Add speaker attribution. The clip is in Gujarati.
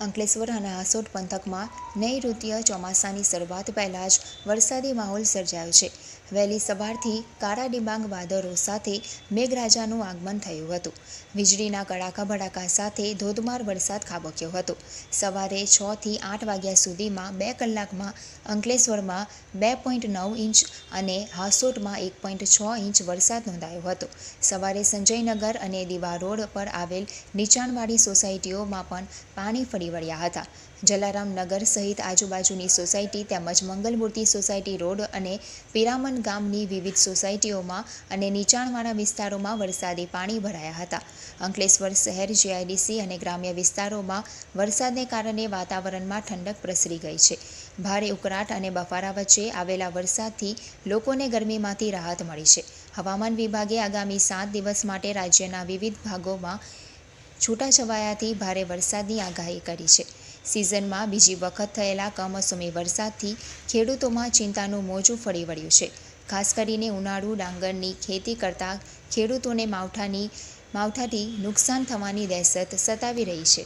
Speaker 1: અંકલેશ્વર અને હાસોટ પંથકમાં નૈઋત્ય ચોમાસાની શરૂઆત પહેલાં જ વરસાદી માહોલ સર્જાયો છે. વહેલી સવારથી કાળા ડિબાંગ વાદળો સાથે મેઘરાજાનું આગમન થયું હતું. વીજળીના કડાકા ભડાકા સાથે ધોધમાર વરસાદ ખાબક્યો હતો. સવારે છથી આઠ વાગ્યા સુધીમાં બે કલાકમાં અંકલેશ્વરમાં બે પોઈન્ટ નવ ઇંચ અને હાસોટમાં એક પોઈન્ટ છ ઇંચ વરસાદ નોંધાયો હતો. સવારે સંજયનગર અને દીવા રોડ પર આવેલ નીચાણવાળી સોસાયટીઓમાં પણ પાણી ફરી વળ્યા હતા. જલારામ નગર સહિત આજુબાજુની સોસાયટી તેમજ મંગલમૂર્તિ સોસાયટી રોડ અને પિરામન ગામની વિવિધ સોસાયટીઓમાં અને નીચાણવાળા વિસ્તારોમાં વરસાદી પાણી ભરાયા હતા. અંકલેશ્વર શહેર જીઆઈડીસી અને ગ્રામ્ય વિસ્તારોમાં વરસાદને કારણે વાતાવરણમાં ઠંડક પ્રસરી ગઈ છે. ભારે ઉકળાટ અને બફારા વચ્ચે આવેલા વરસાદથી લોકોને ગરમીમાંથી રાહત મળી છે. હવામાન વિભાગે આગામી સાત દિવસ માટે રાજ્યના વિવિધ ભાગોમાં છૂટાછવાયાથી ભારે વરસાદની આગાહી કરી છે. સિઝનમાં બીજી વખત થયેલા કમોસમી વરસાદથી ખેડૂતોમાં ચિંતાનું મોજું ફરી વળ્યું છે. ખાસ કરીને ઉનાળુ ડાંગરની ખેતી કરતા ખેડૂતોને માવઠાની માવઠાથી નુકસાન થવાની દહેશત સતાવી રહી છે.